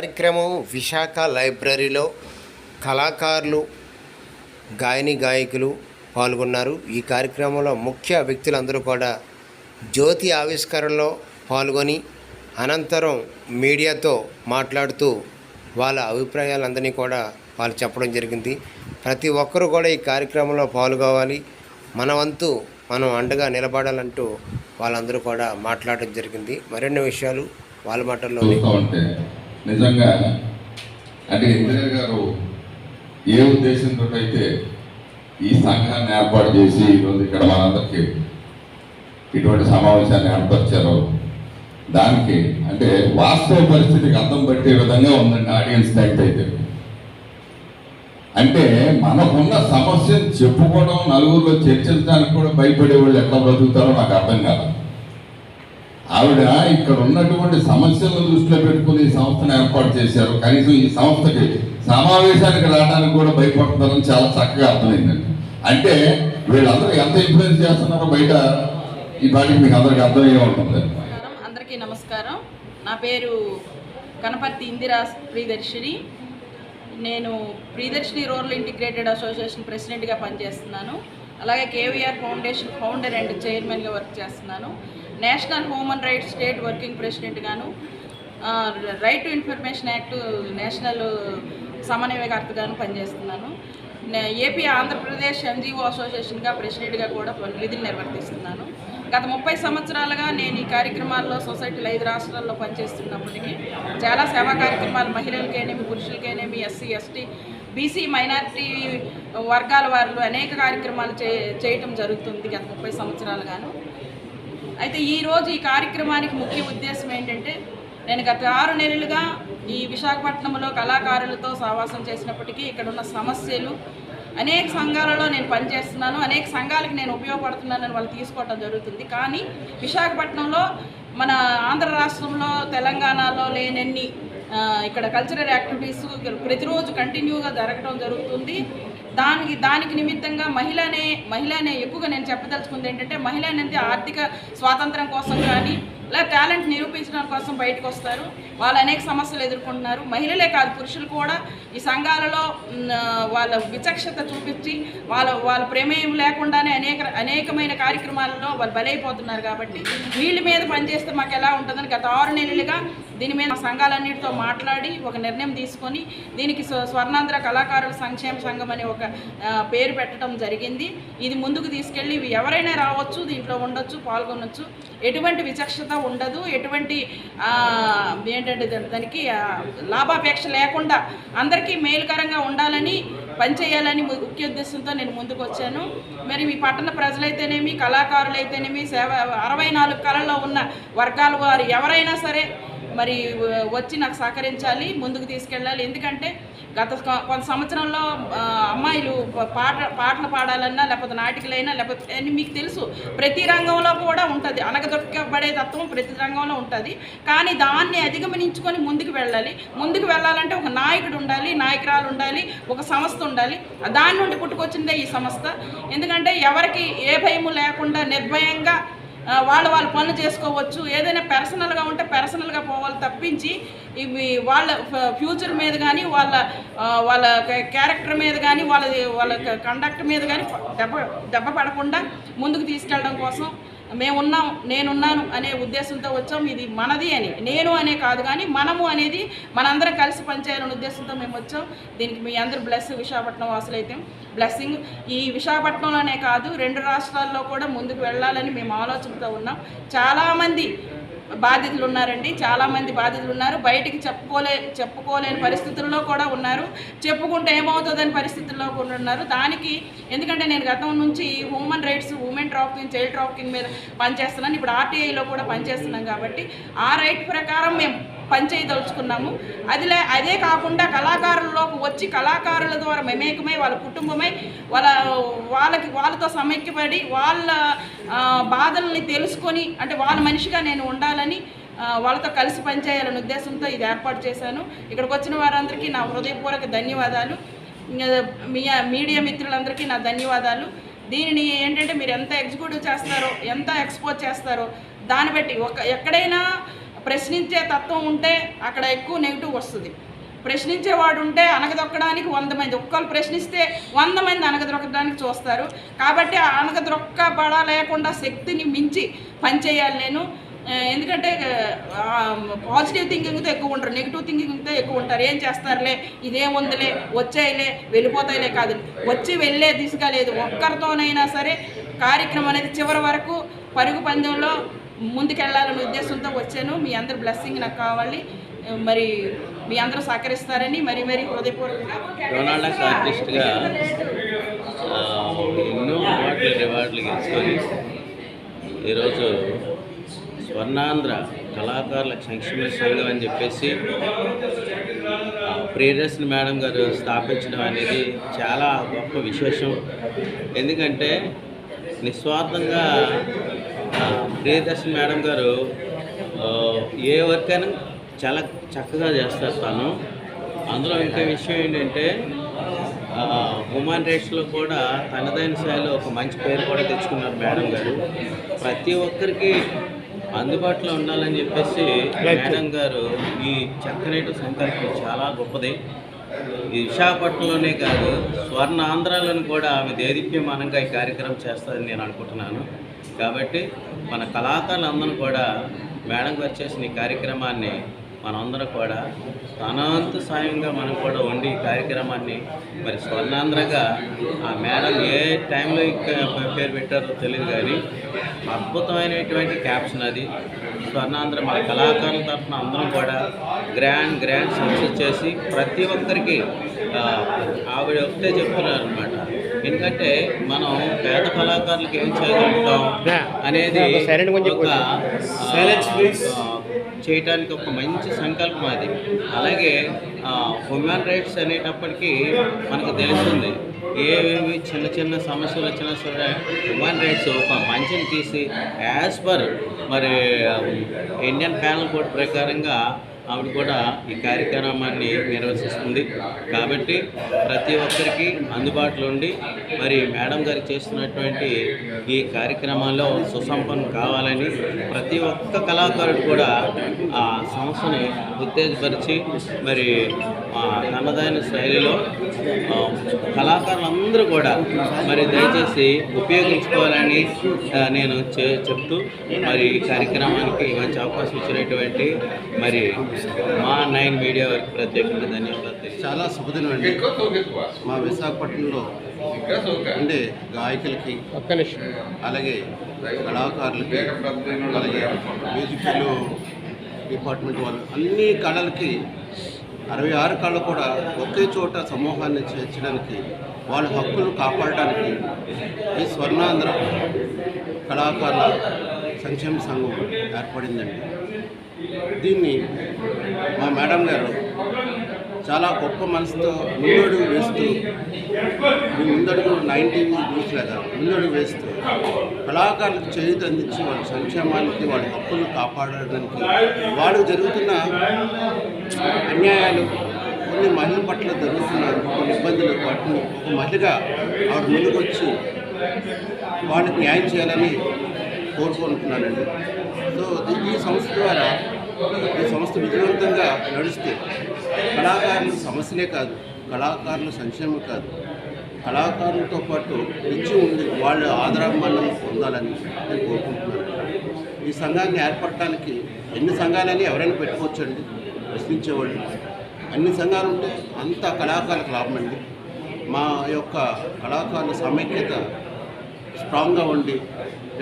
కార్యక్రమం విశాఖ లైబ్రరీలో కళాకారులు గాయని గాయకులు పాల్గొన్నారు. ఈ కార్యక్రమంలో ముఖ్య వ్యక్తులందరూ కూడా జ్యోతి ఆవిష్కరణలో పాల్గొని అనంతరం మీడియాతో మాట్లాడుతూ వాళ్ళ అభిప్రాయాలందరినీ కూడా వాళ్ళు చెప్పడం జరిగింది. ప్రతి ఒక్కరూ కూడా ఈ కార్యక్రమంలో పాల్గొవాలి. మన వంతు మనం అండగా నిలబడాలంటూ వాళ్ళందరూ కూడా మాట్లాడడం జరిగింది. మరిన్ని విషయాలు వాళ్ళ మాటల్లోనే. నిజంగా అంటే ఇంజనీర్ గారు ఏ ఉద్దేశంతో అయితే ఈ సంఘాన్ని ఏర్పాటు చేసి ఈరోజు ఇక్కడ మనందరికీ ఇటువంటి సమావేశాన్ని ఏర్పరిచారో దానికి అంటే వాస్తవ పరిస్థితికి అర్థం పట్టే విధంగా ఉందండి ఆడియన్స్ టైప్ అయితే. అంటే మనకున్న సమస్యను చెప్పుకోవడం నలుగురిలో చర్చించడానికి కూడా భయపడే వాళ్ళు ఎట్లా బ్రతుకుతారో నాకు అర్థం కాదు. ఆవిడ ఇక్కడ ఉన్నటువంటి సమస్యలను దృష్టిలో పెట్టుకుని ఈ సంస్థను ఏర్పాటు చేశారు. కనీసం ఈ సంస్థకి సమావేశానికి రావడానికి కూడా భయపడుతున్నారని చాలా చక్కగా అర్థమైందండి. అంటే వీళ్ళందరూ ఎంత ఇన్ఫ్లుయెన్స్ చేస్తున్నారో బయట ఈ పాటికి మీకు అందరికి అర్థమయ్యే ఉంటుంది. అందరికీ నమస్కారం. నా పేరు కనపర్తి ఇందిరా ప్రియదర్శిని. నేను ప్రియదర్శిని రూరల్ ఇంటిగ్రేటెడ్ అసోసియేషన్ ప్రెసిడెంట్గా పనిచేస్తున్నాను. అలాగే కేవీఆర్ ఫౌండేషన్ ఫౌండర్ అండ్ చైర్మన్గా వర్క్ చేస్తున్నాను. National human rights state working ప్రెసిడెంట్గాను గాను right to information act national సమన్వయకర్తగాను పనిచేస్తున్నాను. ఏపీ ఆంధ్రప్రదేశ్ ఎన్జిఓ అసోసియేషన్గా ప్రెసిడెంట్గా కూడా విధులు నిర్వర్తిస్తున్నాను. గత ముప్పై సంవత్సరాలుగా నేను ఈ కార్యక్రమాల్లో సొసైటీలు ఐదు రాష్ట్రాల్లో పనిచేస్తున్నప్పటికీ చాలా సేవా కార్యక్రమాలు మహిళలకేనేమి పురుషులకేనేమి ఎస్సీ ఎస్టీ బీసీ మైనారిటీ వర్గాల వారిలో అనేక కార్యక్రమాలు చే చేయటం జరుగుతుంది గత ముప్పై సంవత్సరాలుగాను. అయితే ఈరోజు ఈ కార్యక్రమానికి ముఖ్య ఉద్దేశం ఏంటంటే నేను గత ఆరు నెలలుగా ఈ విశాఖపట్నంలో కళాకారులతో సహవాసం చేసినప్పటికీ ఇక్కడ ఉన్న సమస్యలు అనేక సంఘాలలో నేను పనిచేస్తున్నాను అనేక సంఘాలకు నేను ఉపయోగపడుతున్నానని వాళ్ళు తీసుకోవటం జరుగుతుంది. కానీ విశాఖపట్నంలో మన ఆంధ్ర రాష్ట్రంలో తెలంగాణలో లేనన్ని ఇక్కడ కల్చరల్ యాక్టివిటీస్ ప్రతిరోజు కంటిన్యూగా జరగడం జరుగుతుంది. దానికి దానికి నిమిత్తంగా మహిళనే మహిళనే ఎక్కువగా నేను చెప్పదలుచుకుంది ఏంటంటే మహిళ అనేది ఆర్థిక స్వాతంత్రం కోసం కానీ లేదా టాలెంట్ నిరూపించడం కోసం బయటకు వస్తారు. వాళ్ళు అనేక సమస్యలు ఎదుర్కొంటున్నారు. మహిళలే కాదు పురుషులు కూడా ఈ సంఘాలలో వాళ్ళ విచక్షత చూపించి వాళ్ళ వాళ్ళ ప్రమేయం లేకుండానే అనేక అనేకమైన కార్యక్రమాలలో వాళ్ళు బలైపోతున్నారు కాబట్టి వీళ్ళ మీద పనిచేస్తే మాకు ఎలా ఉంటుందని గత ఆరు నెలలుగా దీని మీద సంఘాలన్నిటితో మాట్లాడి ఒక నిర్ణయం తీసుకొని దీనికి స్వ- స్వర్ణాంధ్ర కళాకారుల సంక్షేమ సంఘం అనే ఒక పేరు పెట్టడం జరిగింది. ఇది ముందుకు తీసుకెళ్ళి ఎవరైనా రావచ్చు దీంట్లో ఉండొచ్చు పాల్గొనొచ్చు. ఎటువంటి విచక్షత ఉండదు. ఎటువంటి ఏంటంటే దానికి లాభాపేక్ష లేకుండా అందరికీ మేలుకరంగా ఉండాలని పనిచేయాలని ముఖ్య ఉద్దేశంతో నేను ముందుకు వచ్చాను మరి మీ పట్టణ ప్రజలైతేనేమి కళాకారులైతేనేమి సేవ అరవై నాలుగు కళల్లో ఉన్న వర్గాల వారు ఎవరైనా సరే మరి వచ్చి నాకు సహకరించాలి ముందుకు తీసుకెళ్ళాలి. ఎందుకంటే గత కొంత సంవత్సరంలో అమ్మాయిలు పాట పాటలు పాడాలన్నా లేకపోతే నాటికలైనా లేకపోతే అని మీకు తెలుసు ప్రతి రంగంలో కూడా ఉంటుంది. అనగదొక్కబడే తత్వం ప్రతి రంగంలో ఉంటుంది. కానీ దాన్ని అధిగమనించుకొని ముందుకు వెళ్ళాలి. ముందుకు వెళ్ళాలంటే ఒక నాయకుడు ఉండాలి నాయకురాలు ఉండాలి ఒక సంస్థ ఉండాలి. దాని నుండి పుట్టుకొచ్చిందే ఈ సంస్థ. ఎందుకంటే ఎవరికి ఏ భయము లేకుండా నిర్భయంగా వాళ్ళు వాళ్ళ పనులు చేసుకోవచ్చు. ఏదైనా పర్సనల్గా ఉంటే పర్సనల్గా పోవాలి తప్పించి ఇవి వాళ్ళ ఫ- ఫ్యూచర్ మీద కానీ వాళ్ళ వాళ్ళ క్యారెక్టర్ మీద కానీ వాళ్ళ వాళ్ళ కండక్ట్ మీద కానీ దెబ్బ దెబ్బ పడకుండా ముందుకు తీసుకెళ్ళడం కోసం మేమున్నాం నేనున్నాను అనే ఉద్దేశంతో వచ్చాం. ఇది మనది అని నేను అనే కాదు కానీ మనము అనేది మనందరం కలిసి పనిచేయాలనే ఉద్దేశంతో మేము వచ్చాం. దీనికి మీ అందరూ బ్లెస్ విశాఖపట్నం వాసులైతే. బ్లెస్సింగ్ ఈ విశాఖపట్నంలోనే కాదు రెండు రాష్ట్రాల్లో కూడా ముందుకు వెళ్ళాలని మేము ఆలోచనతో ఉన్నాం. చాలామంది బాధితులు ఉన్నారండి. చాలామంది బాధితులు ఉన్నారు. బయటికి చెప్పుకోలే చెప్పుకోలేని పరిస్థితుల్లో కూడా ఉన్నారు. చెప్పుకుంటే ఏమవుతుందని పరిస్థితుల్లో కూడా ఉన్నారు. దానికి ఎందుకంటే నేను గతం నుంచి human rights women trafficking child trafficking మీద పనిచేస్తున్నాను. ఇప్పుడు ఆర్టీఐలో కూడా పనిచేస్తున్నాం కాబట్టి ఆ రైట్ ప్రకారం మేము పనిచేయదలుచుకున్నాము అదిలే అదే కాకుండా కళాకారుల్లోకి వచ్చి కళాకారుల ద్వారా మమేకమై వాళ్ళ కుటుంబమై వాళ్ళ వాళ్ళకి వాళ్ళతో సమైక్యపడి వాళ్ళ బాధల్ని తెలుసుకొని అంటే వాళ్ళ మనిషిగా నేను ఉండాలని వాళ్ళతో కలిసి పనిచేయాలనే ఉద్దేశంతో ఇది ఏర్పాటు చేశాను. ఇక్కడికి వచ్చిన వారందరికీ నా హృదయపూర్వక ధన్యవాదాలు. మీ మీడియా మిత్రులందరికీ నా ధన్యవాదాలు. దీనిని ఏంటంటే మీరు ఎంత ఎగ్జిక్యూటివ్ చేస్తారో ఎంత ఎక్స్పోజ్ చేస్తారో దాన్ని బట్టి ఒక ఎక్కడైనా ప్రశ్నించే తత్వం ఉంటే అక్కడ ఎక్కువ నెగిటివ్ వస్తుంది. ప్రశ్నించేవాడు ఉంటే అనగదొక్కడానికి వంద మంది. ఒక్కరు ప్రశ్నిస్తే వంద మంది అనగదొక్కడానికి చూస్తారు. కాబట్టి ఆ అనగదొక్కబడ లేకుండా శక్తిని మించి పనిచేయాలి నేను. ఎందుకంటే పాజిటివ్ థింకింగ్తో ఎక్కువ ఉంటారు. నెగిటివ్ థింకింగ్తో ఎక్కువ ఉంటారు. ఏం చేస్తారులే? ఇదేం ఉందిలే వచ్చాయిలే వెళ్ళిపోతాయిలే కాదు. వచ్చి వెళ్ళే దిశగా లేదు. ఒక్కరితోనైనా సరే కార్యక్రమం అనేది చివరి వరకు పరుగు పందెంలో ముందుకెళ్ళాలనే ఉద్దేశంతో వచ్చాను. మీ అందరి బ్లెస్సింగ్ నాకు కావాలి. మరి మీ అందరూ సహకరిస్తారని మరి మరి హృదయపూర్వకంగా డొనాల్డ్ ఆర్టిస్ట్గా ఎన్నో అవార్డులు రివార్డులు గెలుచుకొని ఈరోజు స్వర్ణాంధ్ర కళాకారుల సంక్షేమ సంఘం అని చెప్పేసి ప్రియదర్శిని మేడం గారు స్థాపించడం అనేది చాలా గొప్ప విశేషం. ఎందుకంటే నిస్వార్థంగా ప్రియదర్శిని మేడం గారు ఏ వర్క్ అయినా చాలా చక్కగా చేస్తారు తను. అందులో ఇంకా విషయం ఏంటంటే హ్యూమన్ రైట్స్లో కూడా తనదైన శైలిలో ఒక మంచి పేరు కూడా తెచ్చుకున్నారు మేడం గారు. ప్రతి ఒక్కరికి అందుబాటులో ఉండాలని చెప్పేసి మేడం గారు ఈ చక్కనేటి సంకల్పం చాలా గొప్పది. ఈ విశాఖపట్నంలోనే కాదు స్వర్ణ ఆంధ్రాలను కూడా ఆమె దేదీప్యమానంగా ఈ కార్యక్రమం చేస్తారని నేను అనుకుంటున్నాను. కాబట్టి మన కళాకారులందరూ కూడా మేడం గారు చేసిన ఈ కార్యక్రమాన్ని మనందరం కూడా తనంత సాయంగా మనం కూడా ఉండి ఈ కార్యక్రమాన్ని మరి స్వర్ణాంధ్రగా ఆ మేడం ఏ టైంలో పేరు పెట్టారో తెలియదు కానీ అద్భుతమైనటువంటి క్యాప్షన్ అది. స్వర్ణాంధ్ర మన కళాకారుల తరఫున అందరం కూడా గ్రాండ్ గ్రాండ్ సక్సెస్ చేసి ప్రతి ఒక్కరికి ఆవిడ ఒకటే చెప్తున్నారు అనమాట ఎందుకంటే మనం పేద కళాకారులకు ఏం చేయగలుగుతాం అనేది ఒక చేయటానికి ఒక మంచి సంకల్పం అది. అలాగే హ్యూమన్ రైట్స్ అనేటప్పటికీ మనకు తెలుస్తుంది. ఏవేవి చిన్న చిన్న సమస్యలు వచ్చినా సరే హ్యూమన్ రైట్స్ ఒక మంచిని తీసి యాజ్ పర్ మరి ఇండియన్ ప్యానల్ కోడ్ ప్రకారంగా ఆవిడ కూడా ఈ కార్యక్రమాన్ని నిర్వహిస్తుంది. కాబట్టి ప్రతి ఒక్కరికి అందుబాటులో ఉండి మరి మేడం గారు చేస్తున్నటువంటి ఈ కార్యక్రమాల్లో సుసంపన్నం కావాలని ప్రతి ఒక్క కళాకారుడు కూడా ఆ సంస్థని ఉత్తేజపరిచి మరి తనదైన శైలిలో కళాకారులందరూ కూడా మరి దయచేసి ఉపయోగించుకోవాలని నేను చె- చెప్తూ మరి ఈ కార్యక్రమానికి మంచి అవకాశం ఇచ్చినటువంటి మరి మా నైన్ మీడియా వారికి ప్రత్యేకంగా ధన్యవాదాలు చాలా శుభదినం అండి. మా విశాఖపట్నంలో ఉండే గాయకులకి అలాగే కళాకారులకి అలాగే మ్యూజికల్ డిపార్ట్మెంట్ వాళ్ళు అన్ని కళలకి అరవై ఆరు కళ్ళు కూడా ఒకే చోట సమూహాన్ని చేర్చడానికి వాళ్ళ హక్కులు కాపాడడానికి ఈ స్వర్ణాంధ్ర కళాకారుల సంక్షేమ సంఘం ఏర్పడిందండి. దీన్ని మా మేడం గారు చాలా గొప్ప మనసుతో ముందడుగు వేస్తూ మీ ముందడుగు నైన్టీన్ చూసలేదా ముందడుగు వేస్తూ కళాకారులకు చేయుత అందించి వాళ్ళ సంక్షేమానికి వాళ్ళ హక్కులను కాపాడడానికి వాళ్ళకు జరుగుతున్న అన్యాయాలు కొన్ని మహిళల పట్ల జరుగుతున్న కొన్ని ఇబ్బందులు వాటిని ఒక మహిళగా ఆవిడ ముందుకొచ్చి వాళ్ళకి న్యాయం చేయాలని కోరుకుంటున్నానండి. సో ఈ- ఈ సంస్థ ద్వారా ఈ సంస్థ విజయవంతంగా నడిస్తే కళాకారుల సమస్యలే కాదు కళాకారుల సంక్షేమం కాదు. కళాకారులతో పాటు ఇచ్చి ఉంది వాళ్ళు ఆదరాభిమానం పొందాలని నేను కోరుకుంటున్నాను. ఈ సంఘాన్ని ఏర్పడటానికి ఎన్ని సంఘాలని ఎవరైనా పెట్టుకోవచ్చండి ప్రశ్నించేవాళ్ళు. అన్ని సంఘాలు ఉంటే అంత కళాకారులకు లాభం అండి మా యొక్క కళాకారుల సమైక్యత స్ట్రాంగ్గా ఉండి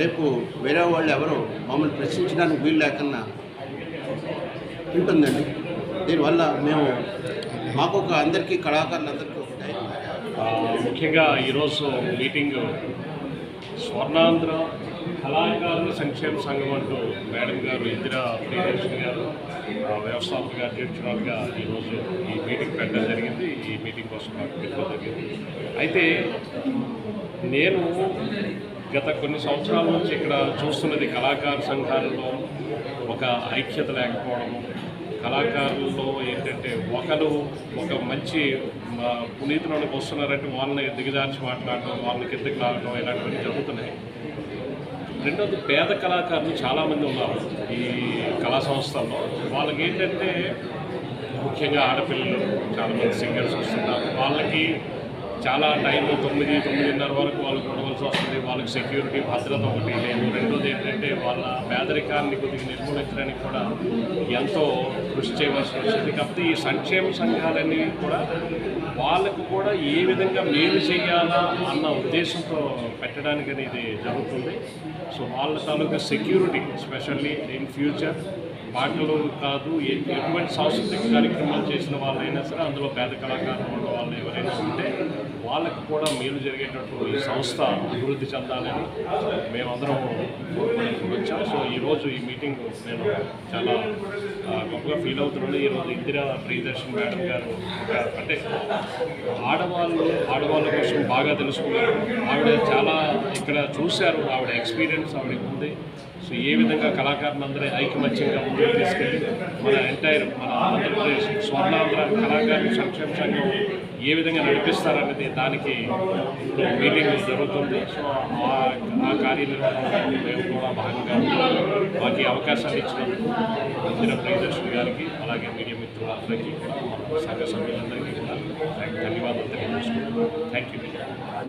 రేపు వేరే వాళ్ళు ఎవరు మమ్మల్ని ప్రశ్నించడానికి వీలు లేకుండా ఉంటుందండి. దీనివల్ల మేము మాకు ఒక అందరికీ కళాకారులందరికీ ఒక ముఖ్యంగా ఈరోజు మీటింగ్ స్వర్ణాంధ్ర కళాకారుల సంక్షేమ సంఘం అంటూ మేడం గారు ఇందిరా ప్రియదర్శిని గారు వ్యవస్థాపక అధ్యక్షురాలుగా ఈరోజు ఈ మీటింగ్ పెట్టడం జరిగింది. ఈ మీటింగ్ కోసం నాకు పిలవడం జరిగింది. అయితే నేను గత కొన్ని సంవత్సరాల నుంచి ఇక్కడ చూస్తున్నది కళాకారు సంఘాలలో ఒక ఐక్యత లేకపోవడము. కళాకారుల్లో ఏంటంటే ఒకరు ఒక మంచి పునీతులకు వస్తున్నారంటే వాళ్ళని దిగజార్చి మాట్లాడటం వాళ్ళని కిందకి లాగడం ఇలాంటివన్నీ జరుగుతున్నాయి. రెండోది పేద కళాకారులు చాలామంది ఉన్నారు ఈ కళా సంస్థల్లో. వాళ్ళకి ఏంటంటే ముఖ్యంగా ఆడపిల్లలు చాలామంది సింగర్స్ వస్తున్నారు వాళ్ళకి చాలా టైం తొమ్మిది తొమ్మిదిన్నర వరకు వాళ్ళు కూడా కొనవలసి వస్తుంది వాళ్ళకి సెక్యూరిటీ భద్రత ఒకటి. లేదు రెండోది ఏంటంటే వాళ్ళ పేదరికాన్ని కొద్దిగా నిర్మూలించడానికి కూడా ఎంతో కృషి చేయవలసి వస్తుంది కాబట్టి ఈ సంక్షేమ సంఘాలన్నీ కూడా వాళ్ళకు కూడా ఏ విధంగా మేలు చేయాలా అన్న ఉద్దేశంతో పెట్టడానికి అనేది జరుగుతుంది. సో వాళ్ళ తాలూకా సెక్యూరిటీ స్పెషల్లీ ఇన్ ఫ్యూచర్ పాటలు కాదు ఎటువంటి సాంస్కృతిక కార్యక్రమాలు చేసిన వాళ్ళైనా సరే అందులో పేద కళాకారులు ఉన్న వాళ్ళు ఎవరైనా ఉంటే వాళ్ళకు కూడా మేలు జరిగేటట్టు ఈ సంస్థ అభివృద్ధి చెందాలని మేమందరం వచ్చాం సో ఈరోజు ఈ మీటింగ్ నేను చాలా గొప్పగా ఫీల్ అవుతున్నాను. ఈరోజు ఇందిరా ప్రియదర్శన్ మేడం గారు అంటే ఆడవాళ్ళు ఆడవాళ్ళ కోసం బాగా తెలుసుకున్నారు. ఆవిడ చాలా ఇక్కడ చూశారు. ఆవిడ ఎక్స్పీరియన్స్ ఆవిడకి ఉంది. సో ఏ విధంగా కళాకారులు అందరూ ఐకమత్యంగా ముందుకు తీసుకెళ్ళి మన ఎంటైర్ మన ఆంధ్రప్రదేశ్ స్వర్ణాంధ్ర కళాకారులు సంక్షేమ సంఘం ఏ విధంగా నడిపిస్తారనేది దానికి మీటింగ్ జరుగుతుంది సో ఆ ఆ కార్యనిర్వహణలో మేము కూడా భాగంగా ఉన్నాం. మాకు అవకాశాన్ని ఇచ్చినందుకు ఇచ్చిన ప్రియదర్శన్ గారికి అలాగే మీడియా మిత్రులందరికీ కూడా సంఘ సభ్యులందరికీ కూడా ధన్యవాదాలు తెలియజేసుకుంటున్నాం థ్యాంక్ యూ